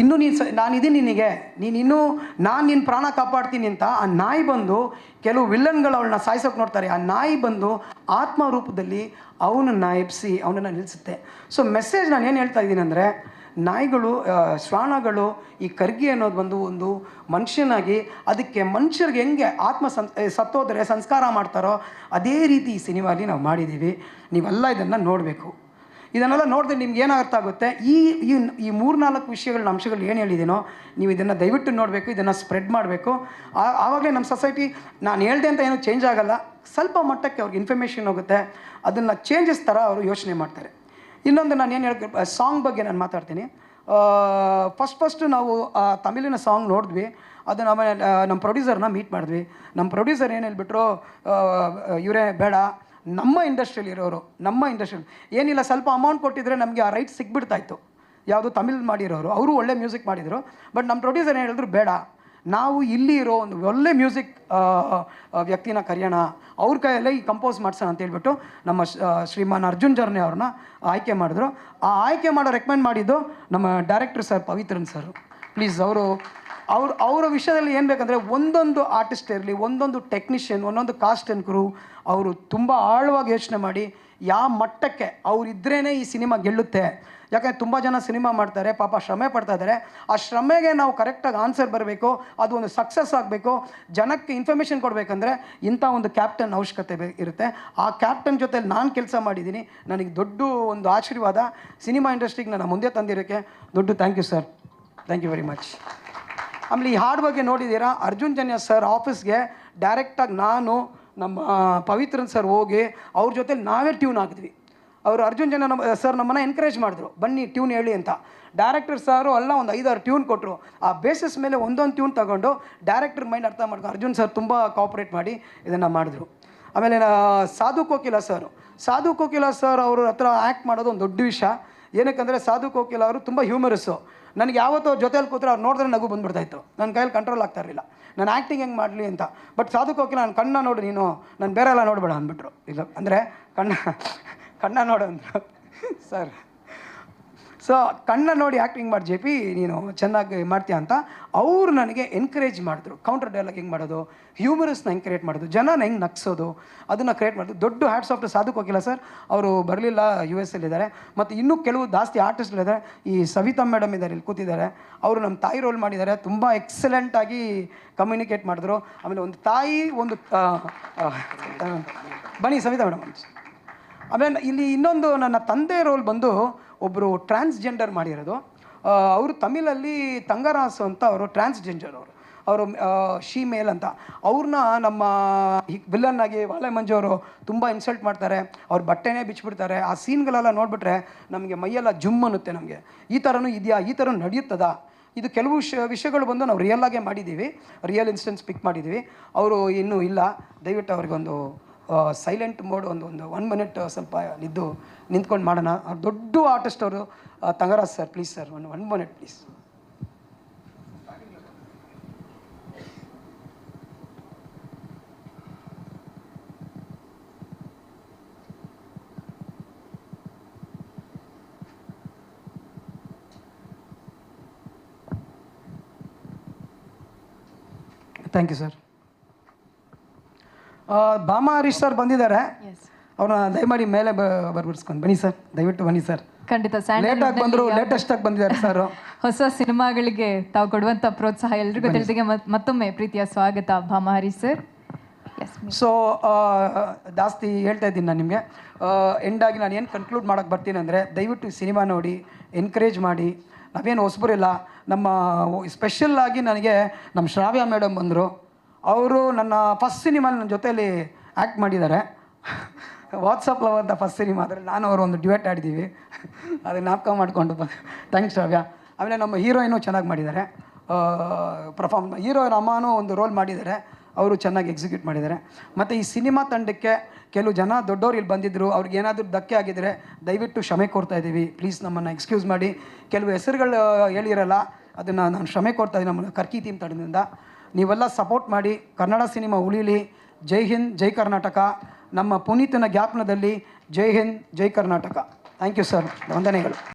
ಇನ್ನೂ ನೀನು ಸ ನಾನಿದ್ದೀನಿ ನಿನಗೆ. ನೀನು ಇನ್ನೂ, ನಾನು ನಿನ್ನ ಪ್ರಾಣ ಕಾಪಾಡ್ತೀನಿ ಅಂತ ಆ ನಾಯಿ ಬಂದು ಕೆಲವು ವಿಲ್ಲನ್ಗಳು ಅವಳನ್ನ ಸಾಯಿಸೋಕೆ ನೋಡ್ತಾರೆ. ಆ ನಾಯಿ ಬಂದು ಆತ್ಮ ರೂಪದಲ್ಲಿ ಅವನನ್ನು ಎಬ್ಸಿ, ಅವನನ್ನು ನಿಲ್ಲಿಸುತ್ತೆ ಸೊ ಮೆಸೇಜ್ ನಾನು ಏನು ಹೇಳ್ತಾ ಇದ್ದೀನಿ ಅಂದರೆ, ನಾಯಿಗಳು ಶ್ವಾನಗಳು ಈ ಕರ್ಗಿ ಅನ್ನೋದು ಬಂದು ಒಂದು ಮನುಷ್ಯನಾಗಿ ಅದಕ್ಕೆ ಮನುಷ್ಯರಿಗೆ ಹೆಂಗೆ ಆತ್ಮ ಸಂ ಸತ್ತೋದ್ರೆ ಸಂಸ್ಕಾರ ಮಾಡ್ತಾರೋ, ಅದೇ ರೀತಿ ಈ ಸಿನಿಮಾಲಿ ನಾವು ಮಾಡಿದ್ದೀವಿ ನೀವೆಲ್ಲ ಇದನ್ನು ನೋಡಬೇಕು. ಇದನ್ನೆಲ್ಲ ನೋಡಿದ್ರೆ ನಿಮ್ಗೆ ಏನು ಅರ್ಥ ಆಗುತ್ತೆ? ಈ ಈ ಮೂರು ಮೂರ್ನಾಲ್ಕು ವಿಷಯಗಳ ಅಂಶಗಳು ಏನು ಹೇಳಿದ್ದೀನೋ ನೀವು ಇದನ್ನು ದಯವಿಟ್ಟು ನೋಡಬೇಕು, ಇದನ್ನು ಸ್ಪ್ರೆಡ್ ಮಾಡಬೇಕು. ಆವಾಗಲೇ ನಮ್ಮ ಸೊಸೈಟಿ ನಾನು ಹೇಳ್ದೆ ಅಂತ ಏನು ಚೇಂಜ್ ಆಗಲ್ಲ. ಸ್ವಲ್ಪ ಮಟ್ಟಕ್ಕೆ ಅವ್ರಿಗೆ ಇನ್ಫಾರ್ಮೇಷನ್ ಹೋಗುತ್ತೆ. ಅದನ್ನು ಚೇಂಜಸ್ ಥರ ಅವರು ಯೋಚನೆ ಮಾಡ್ತಾರೆ. ಇನ್ನೊಂದು ನಾನು ಏನು ಹೇಳ್ತೀನಿ ಸಾಂಗ್ ಬಗ್ಗೆ ನಾನು ಮಾತಾಡ್ತೀನಿ. ಫಸ್ಟ್ ಫಸ್ಟು ನಾವು, ಆ, ತಮಿಳಿನ ಸಾಂಗ್ ನೋಡಿದ್ವಿ. ಅದು ನಮ್ಮ ನಮ್ಮ ಪ್ರೊಡ್ಯೂಸರ್ನ ಮೀಟ್ ಮಾಡಿದ್ವಿ. ನಮ್ಮ ಪ್ರೊಡ್ಯೂಸರ್ ಏನು ಹೇಳ್ಬಿಟ್ರು ಇವರೇ ಬೇಡ ನಮ್ಮ ಇಂಡಸ್ಟ್ರಿಯಲ್ಲಿ ಇರೋರು, ನಮ್ಮ ಇಂಡಸ್ಟ್ರಿಯಲ್ಲಿ ಏನಿಲ್ಲ, ಸ್ವಲ್ಪ ಅಮೌಂಟ್ ಕೊಟ್ಟಿದ್ರೆ ನಮಗೆ ಆ ರೈಟ್ ಸಿಕ್ಬಿಡ್ತಾಯಿತ್ತು ಯಾವುದು ತಮಿಳ್ ಮಾಡಿರೋರು, ಅವರು ಒಳ್ಳೆ ಮ್ಯೂಸಿಕ್ ಮಾಡಿದರು ಬಟ್ ನಮ್ಮ ಪ್ರೊಡ್ಯೂಸರ್ ಏನು ಹೇಳಿದ್ರು, ಬೇಡ, ನಾವು ಇಲ್ಲಿ ಇರೋ ಒಂದು ಒಳ್ಳೆ ಮ್ಯೂಸಿಕ್ ವ್ಯಕ್ತಿನ ಕರೆಯೋಣ. ಅವ್ರ ಕೈಯಲ್ಲೇ ಈ ಕಂಪೋಸ್ ಮಾಡ್ಸೋಣ ಅಂತ ಹೇಳ್ಬಿಟ್ಟು ನಮ್ಮ ಶ್ರೀಮಾನ್ ಅರ್ಜುನ್ ಜರ್ನೆ ಅವ್ರನ್ನ ಆಯ್ಕೆ ಮಾಡಿದ್ರು. ಆ ಆಯ್ಕೆ ಮಾಡೋ ರೆಕಮೆಂಡ್ ಮಾಡಿದ್ದು ನಮ್ಮ director sir Pavithran sir please ಅವರು ಅವ್ರ, ಅವರ ವಿಷಯದಲ್ಲಿ ಏನು ಬೇಕಂದರೆ ಒಂದೊಂದು ಆರ್ಟಿಸ್ಟ್ ಇರಲಿ, ಒಂದೊಂದು ಟೆಕ್ನಿಷಿಯನ್ ಒಂದೊಂದು ಕಾಸ್ಟ್ ಆ್ಯಂಡ್ ಕ್ರೂ ಅವರು ತುಂಬ ಆಳವಾಗಿ ಯೋಚನೆ ಮಾಡಿ ಯಾವ ಮಟ್ಟಕ್ಕೆ ಅವರಿದ್ರೇ ಈ ಸಿನಿಮಾ ಗೆಲ್ಲುತ್ತೆ. ಯಾಕಂದರೆ ತುಂಬ ಜನ ಸಿನಿಮಾ ಮಾಡ್ತಾರೆ, ಪಾಪ ಶ್ರಮೆ ಪಡ್ತಾ ಇದ್ದಾರೆ ಆ ಶ್ರಮೆಗೆ ನಾವು ಕರೆಕ್ಟಾಗಿ ಆನ್ಸರ್ ಬರಬೇಕು, ಅದು ಒಂದು ಸಕ್ಸಸ್ ಆಗಬೇಕು. ಜನಕ್ಕೆ ಇನ್ಫಾರ್ಮೇಷನ್ ಕೊಡಬೇಕಂದ್ರೆ ಇಂಥ ಒಂದು ಕ್ಯಾಪ್ಟನ್ ಅವಶ್ಯಕತೆ ಇರುತ್ತೆ. ಆ ಕ್ಯಾಪ್ಟನ್ ಜೊತೆ ನಾನು ಕೆಲಸ ಮಾಡಿದ್ದೀನಿ ನನಗೆ ದೊಡ್ಡ ಒಂದು ಆಶೀರ್ವಾದ. ಸಿನಿಮಾ ಇಂಡಸ್ಟ್ರಿಗೆ ನನ್ನ ಮುಂದೆ ತಂದಿರೋಕ್ಕೆ ದೊಡ್ಡ thank you sir thank you very much ಆಮೇಲೆ ಈ ಹಾಡು ಬಗ್ಗೆ ನೋಡಿದ್ದೀರಾ? ಅರ್ಜುನ್ ಜನ್ಯ ಸರ್ ಆಫೀಸ್ಗೆ ಡೈರೆಕ್ಟಾಗಿ ನಾನು, ನಮ್ಮ ಪವಿತ್ರನ್ ಸರ್ ಹೋಗಿ ಅವ್ರ ಜೊತೆ ನಾವೇ ಟ್ಯೂನ್ ಹಾಕಿದ್ವಿ. ಅವರು ಅರ್ಜುನ್ ಜನ ನಮ್ಮ ಸರ್ ನಮ್ಮನ್ನು ಎನ್ಕರೇಜ್ ಮಾಡಿದ್ರು. ಬನ್ನಿ ಟ್ಯೂನ್ ಹೇಳಿ ಅಂತ. ಡೈರೆಕ್ಟರ್ ಸಾರು ಎಲ್ಲ ಒಂದು ಐದಾರು ಟ್ಯೂನ್ ಕೊಟ್ಟರು ಆ ಬೇಸಿಸ್ ಮೇಲೆ ಒಂದೊಂದು ಟ್ಯೂನ್ ತಗೊಂಡು ಡೈರೆಕ್ಟರ್ ಮೈಂಡ್ ಅರ್ಥ ಮಾಡ್ಕೊಂಡು ಅರ್ಜುನ್ ಸರ್ ತುಂಬ ಕಾಪ್ರೇಟ್ ಮಾಡಿ ಇದನ್ನು ಮಾಡಿದ್ರು. ಆಮೇಲೆ ಸಾಧು ಕೋಕಿಲ ಸರ್. ಸಾಧು ಕೋಕಿಲ ಸರ್ ಅವ್ರ ಹತ್ರ ಆ್ಯಕ್ಟ್ ಮಾಡೋದು ಒಂದು ದೊಡ್ಡ ವಿಷಯ. ಏನಕ್ಕಂದರೆ ಸಾಧು ಕೋಕಿಲ ಅವರು ತುಂಬ ಹ್ಯೂಮರಸ್ಸು ನನಗೆ ಯಾವತ್ತೋ ಜೊತೆಲಿ ಕೂತ್ರೆ ಅವ್ರು ನೋಡಿದ್ರೆ ನಗು ಬಂದ್ಬಿಡ್ತಾಯಿತ್ತು. ನನ್ನ ಕೈಯಲ್ಲಿ ಕಂಟ್ರೋಲ್ ಆಗ್ತಾ ಇರಲಿಲ್ಲ. ನಾನು ಆ್ಯಕ್ಟಿಂಗ್ ಹೆಂಗೆ ಮಾಡಲಿ ಅಂತ. ಬಟ್ ಸಾಧು ಕೋಕಿಲ ನಾನು ಕಣ್ಣ ನೋಡು ನೀನು. ನಾನು ಬೇರೆ ಎಲ್ಲ ನೋಡಬೇಡ ಅಂದ್ಬಿಟ್ರು. ಇಲ್ಲ, ಅಂದರೆ ಕಣ್ಣ ಕಣ್ಣ ನೋಡು ಅಂದರು. ಸರ್. ಸೊ ಕಣ್ಣ ನೋಡಿ ಆ್ಯಕ್ಟಿಂಗ್ ಮಾಡಿ ಜೆ ಪಿ ನೀನು ಚೆನ್ನಾಗಿ ಮಾಡ್ತೀಯ ಅಂತ, ಅವರು ನನಗೆ ಎನ್ಕರೇಜ್ ಮಾಡಿದ್ರು. ಕೌಂಟರ್ ಡೈಲಾಗ್ ಹೆಂಗೆ ಮಾಡೋದು? ಹ್ಯೂಮರಸ್ನ ಹೆಂಗೆ ಕ್ರಿಯೇಟ್ ಮಾಡೋದು ಜನನ ಹೆಂಗೆ ನಗ್ಸೋದು? ಅದನ್ನು ಕ್ರಿಯೇಟ್ ಮಾಡೋದು ದೊಡ್ಡ ಹ್ಯಾಟ್ಸ್ ಆಫ್ ಸಾಧುಕ್ ಹೋಗಿಲ್ಲ ಸರ್ ಅವರು ಬರಲಿಲ್ಲ ಯು ಎಸ್ ಇದ್ದಾರೆ ಮತ್ತು ಇನ್ನೂ ಕೆಲವು ಜಾಸ್ತಿ ಆರ್ಟಿಸ್ಟ್ಗಳಿದ್ದಾರೆ ಈ ಸವಿತಾ ಮೇಡಮ್ ಇದ್ದಾರೆ ಇಲ್ಲಿ ಕೂತಿದ್ದಾರೆ. ಅವರು ನಮ್ಮ ತಾಯಿ ರೋಲ್ ಮಾಡಿದ್ದಾರೆ. ತುಂಬ ಎಕ್ಸಲೆಂಟಾಗಿ ಕಮ್ಯುನಿಕೇಟ್ ಮಾಡಿದ್ರು. ಆಮೇಲೆ ಒಂದು ತಾಯಿ, ಒಂದು ಬನ್ನಿ ಸವಿತಾ ಮೇಡಮ್ ಆಮೇಲೆ ಇಲ್ಲಿ ಇನ್ನೊಂದು ನನ್ನ ತಂದೆ ರೋಲ್ ಬಂದು ಒಬ್ಬರು ಟ್ರಾನ್ಸ್ಜೆಂಡರ್ ಮಾಡಿರೋದು. ಅವರು ತಮಿಳಲ್ಲಿ ತಂಗರಾಸು ಅಂತ ಅವರು ಟ್ರಾನ್ಸ್ಜೆಂಡರ್ ಅವರು. ಅವರು ಶಿ ಮೇಲ್ ಅಂತ. ಅವ್ರನ್ನ ನಮ್ಮ ವಿಲನ್ ಆಗಿ ವಾಲೆ ಮಂಜು ಅವರು ತುಂಬ ಇನ್ಸಲ್ಟ್ ಮಾಡ್ತಾರೆ. ಅವ್ರ ಬಟ್ಟೆನೇ ಬಿಚ್ಚಿಬಿಡ್ತಾರೆ ಆ ಸೀನ್ಗಳೆಲ್ಲ ನೋಡಿಬಿಟ್ರೆ ನಮಗೆ ಮೈಯೆಲ್ಲ ಜುಮ್ ಅನ್ನುತ್ತೆ ನಮಗೆ. ಈ ಥರನೂ ಇದೆಯಾ? ಈ ಥರ ನಡೆಯುತ್ತದಾ? ಇದು ಕೆಲವು ಶ ವಿಷಯಗಳು ಬಂದು ನಾವು ರಿಯಲ್ ಆಗೇ ಮಾಡಿದ್ದೀವಿ. ರಿಯಲ್ ಇನ್ಸ್ಟೆನ್ಸ್ ಪಿಕ್ ಮಾಡಿದ್ದೀವಿ. ಅವರು ಇನ್ನೂ ಇಲ್ಲ. ದಯವಿಟ್ಟು ಅವ್ರಿಗೊಂದು ಸೈಲೆಂಟ್ ಮೋಡ್ ಒಂದು ಒಂದು ಒನ್ ಮಿನಿಟ್ ಸ್ವಲ್ಪ ನಿದ್ದು ನಿಂತ್ಕೊಂಡು ಮಾಡೋಣ. ಅವ್ರು ದೊಡ್ಡ ಆರ್ಟಿಸ್ಟ್ ಅವರು ತಂಗರಾಜ್ ಸರ್ ಪ್ಲೀಸ್ ಸರ್ ಒಂದು one minute please thank you sir Bhama Harish sir ಬಂದಿದ್ದಾರೆ. ಅವ್ರನ್ನ ದಯಮಾಡಿ ಮೇಲೆ ಬರ್ಬಿಡ್ಸ್ಕೊಂಡು ಬನ್ನಿ ಸರ್. ದಯವಿಟ್ಟು ಬನ್ನಿ ಸರ್. ಖಂಡಿತ ಲೇಟ್ ಆಗಿ ಬಂದರು ಲೇಟೆಸ್ಟ್ ಆಗಿ ಬಂದಿದ್ದಾರೆ ಸರ್. ಹೊಸ ಸಿನಿಮಾಗಳಿಗೆ ತಾವು ಕೊಡುವಂತ ಪ್ರೋತ್ಸಾಹ ಎಲ್ರಿಗೂ ತಿಳಿದಿಗೆ ಮತ್ತೊಮ್ಮೆ ಪ್ರೀತಿಯ ಸ್ವಾಗತ ಭಾಮಹರಿ ಸರ್. ಎಸ್ ಸೊ ಜಾಸ್ತಿ ಹೇಳ್ತಾ ಇದ್ದೀನಿ ನಾನು ನಿಮಗೆ. ಎಂಡಾಗಿ ನಾನು ಏನು ಕನ್ಕ್ಲೂಡ್ ಮಾಡೋಕ್ಕೆ ಬರ್ತೀನಿ ಅಂದರೆ ದಯವಿಟ್ಟು ಸಿನಿಮಾ ನೋಡಿ ಎನ್ಕರೇಜ್ ಮಾಡಿ. ನಾವೇನು ಹೊಸಬರಿಲ್ಲ. ನಮ್ಮ ಸ್ಪೆಷಲ್ಲಾಗಿ ನನಗೆ ನಮ್ಮ ಶ್ರಾವ್ಯ ಮೇಡಮ್ ಬಂದರು. ಅವರು ನನ್ನ ಫಸ್ಟ್ ಸಿನಿಮಾಲಿ ನನ್ನ ಜೊತೆಯಲ್ಲಿ ಆ್ಯಕ್ಟ್ ಮಾಡಿದ್ದಾರೆ. ವಾಟ್ಸಪ್ ಲವ್ ಅಂತ ಫಸ್ಟ್ ಸಿನಿಮಾ ಅದರಲ್ಲಿ ನಾನು ಅವರು ಒಂದು ಡಿಬೇಟ್ ಆಡಿದ್ದೀವಿ. ಅದನ್ನ ಜ್ಞಾಪಕ ಮಾಡಿಕೊಂಡು ಥ್ಯಾಂಕ್ಸ್ ಶ್ರಾವ್ಯ. ಆಮೇಲೆ ನಮ್ಮ ಹೀರೋಯಿನು ಚೆನ್ನಾಗಿ ಮಾಡಿದ್ದಾರೆ. ಪರ್ಫಾರ್ಮ್ ಹೀರೋ ಅಮ್ಮನೂ ಒಂದು ರೋಲ್ ಮಾಡಿದ್ದಾರೆ. ಅವರು ಚೆನ್ನಾಗಿ ಎಕ್ಸಿಕ್ಯೂಟ್ ಮಾಡಿದ್ದಾರೆ. ಮತ್ತು ಈ ಸಿನಿಮಾ ತಂಡಕ್ಕೆ ಕೆಲವು ಜನ ದೊಡ್ಡವ್ರು ಇಲ್ಲಿ ಬಂದಿದ್ದರು ಅವ್ರಿಗೆ ಏನಾದರೂ ಧಕ್ಕೆ ಆಗಿದ್ದರೆ ದಯವಿಟ್ಟು ಕ್ಷಮೆ ಕೋರ್ತಾ ಇದ್ದೀವಿ. ಪ್ಲೀಸ್ ನಮ್ಮನ್ನು ಎಕ್ಸ್ಕ್ಯೂಸ್ ಮಾಡಿ. ಕೆಲವು ಹೆಸರುಗಳು ಹೇಳಿರಲ್ಲ, ಅದನ್ನು ನಾನು ಕ್ಷಮೆ ಕೊಡ್ತಾ ಇದ್ದೀನಿ. ನಮ್ಮ ಕರ್ಕಿ ಟೀಮ್ ತಂಡದಿಂದ. ನೀವೆಲ್ಲ ಸಪೋರ್ಟ್ ಮಾಡಿ ಕನ್ನಡ ಸಿನಿಮಾ ಉಳಿಲಿ. ಜೈ ಹಿಂದ್, ಜೈ ಕರ್ನಾಟಕ. ನಮ್ಮ ಪುನೀತನ ಜ್ಞಾಪನದಲ್ಲಿ ಜೈ ಹಿಂದ್, ಜೈ ಕರ್ನಾಟಕ. ಥ್ಯಾಂಕ್ ಯು ಸರ್ ವಂದನೆಗಳು.